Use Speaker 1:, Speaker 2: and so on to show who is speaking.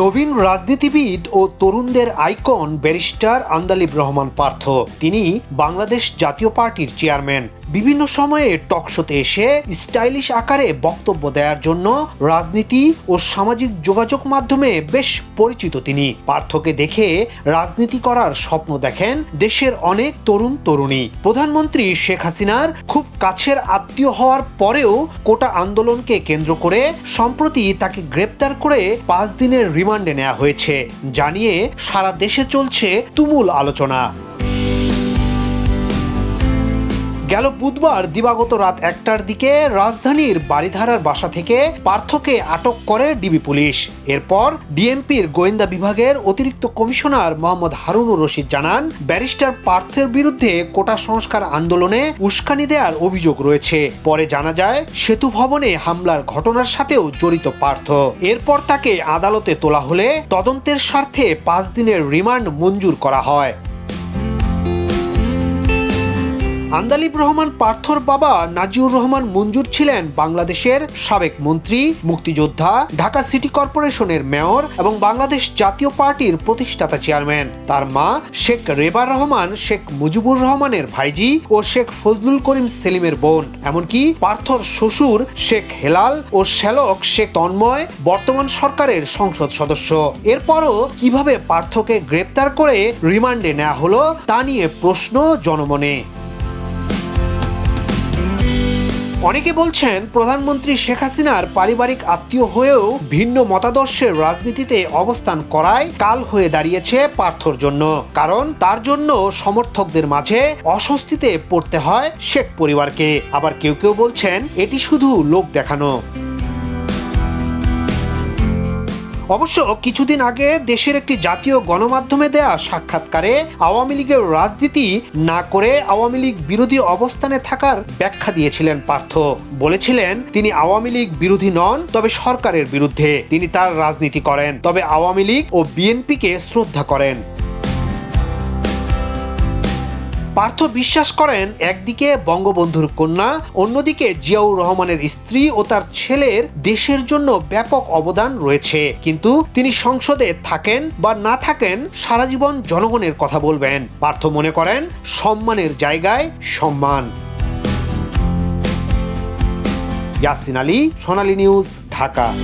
Speaker 1: নবীন রাজনীতিবিদ ও তরুণদের আইকন ব্যারিস্টার আন্দালিব রহমান পার্থ। তিনি বাংলাদেশ জাতীয় পার্টির চেয়ারম্যান। বিভিন্ন সময়ে টকশোতে এসে স্টাইলিশ আকারে বক্তব্য দেওয়ার জন্য রাজনীতি ও সামাজিক যোগাযোগ মাধ্যমে বেশ পরিচিত তিনি। পার্থকে দেখে রাজনীতি করার স্বপ্ন দেখেন দেশের অনেক তরুণ তরুণী। প্রধানমন্ত্রী শেখ হাসিনার খুব কাছের আত্মীয় হওয়ার পরেও কোটা আন্দোলনকে কেন্দ্র করে সম্প্রতি তাকে গ্রেপ্তার করে পাঁচ দিনের রিমান্ডে নেওয়া হয়েছে। জানিয়ে সারা দেশে চলছে তুমুল আলোচনা। গেল বুধবার দিবাগত রাত একটার দিকে রাজধানীর বাড়িধারার বাসা থেকে পার্থকে আটক করে ডিবি পুলিশ। এরপর ডিএমপির গোয়েন্দা বিভাগের অতিরিক্ত কমিশনার মোহাম্মদ হারুনুর রশিদ জানান, ব্যারিস্টার পার্থের বিরুদ্ধে কোটা সংস্কার আন্দোলনে উস্কানি দেওয়ার অভিযোগ রয়েছে। পরে জানা যায়, সেতু ভবনে হামলার ঘটনার সাথেও জড়িত পার্থ। এরপর তাকে আদালতে তোলা হলে তদন্তের স্বার্থে পাঁচ দিনের রিমান্ড মঞ্জুর করা হয়। আন্দালিব রহমান পার্থর বাবা নাজিউর রহমান মঞ্জুর ছিলেন বাংলাদেশের সাবেক মন্ত্রী, মুক্তিযোদ্ধা, ঢাকা সিটি কর্পোরেশনের মেয়র এবং বাংলাদেশ জাতীয় পার্টির প্রতিষ্ঠাতা চেয়ারম্যান। তার মা শেখ রেবার রহমান, শেখ মুজিবুর রহমানের ভাইজি ও শেখ ফজলুল করিম সেলিমের বোন। এমনকি পার্থর শ্বশুর শেখ হেলাল ও শ্যালক শেখ তন্ময় বর্তমান সরকারের সংসদ সদস্য। এরপরও কীভাবে পার্থকে গ্রেপ্তার করে রিমান্ডে নেওয়া হলো, তা নিয়ে প্রশ্ন জনমনে। অনেকে বলছেন প্রধানমন্ত্রী শেখ হাসিনার পারিবারিক আত্মীয় হয়েও ভিন্ন মতাদর্শের রাজনীতিতে অবস্থান করায় কাল হয়ে দাঁড়িয়েছে পার্থর জন্য। কারণ তার জন্য সমর্থকদের মাঝে অস্বস্তিতে পড়তে হয় শেখ পরিবারকে। আবার কেউ কেউ বলছেন, এটি শুধু লোক দেখানো। অবশ্য কিছুদিন আগে দেশের একটি জাতীয় গণমাধ্যমে দেয়া সাক্ষাৎকারে আওয়ামী লীগের রাজনীতি না করে আওয়ামী লীগ বিরোধী অবস্থানে থাকার ব্যাখ্যা দিয়েছিলেন পার্থ। বলেছিলেন, তিনি আওয়ামী লীগ বিরোধী নন, তবে সরকারের বিরুদ্ধে। তিনি তার রাজনীতি করেন। তবে আওয়ামী লীগ ও বিএনপিকে শ্রদ্ধা করেন। পার্থ বিশ্বাস করেন, একদিকে বঙ্গবন্ধুর কন্যা, অন্যদিকে জিয়াউর রহমানের স্ত্রী ও তার ছেলের দেশের জন্য ব্যাপক অবদান রয়েছে। কিন্তু তিনি সংসদে থাকেন বা না থাকেন সারা জীবন জনগণের কথা বলবেন। পার্থ মনে করেন, সম্মানের জায়গায় সম্মান। ইয়াসিন আলী, সোনালী নিউজ, ঢাকা।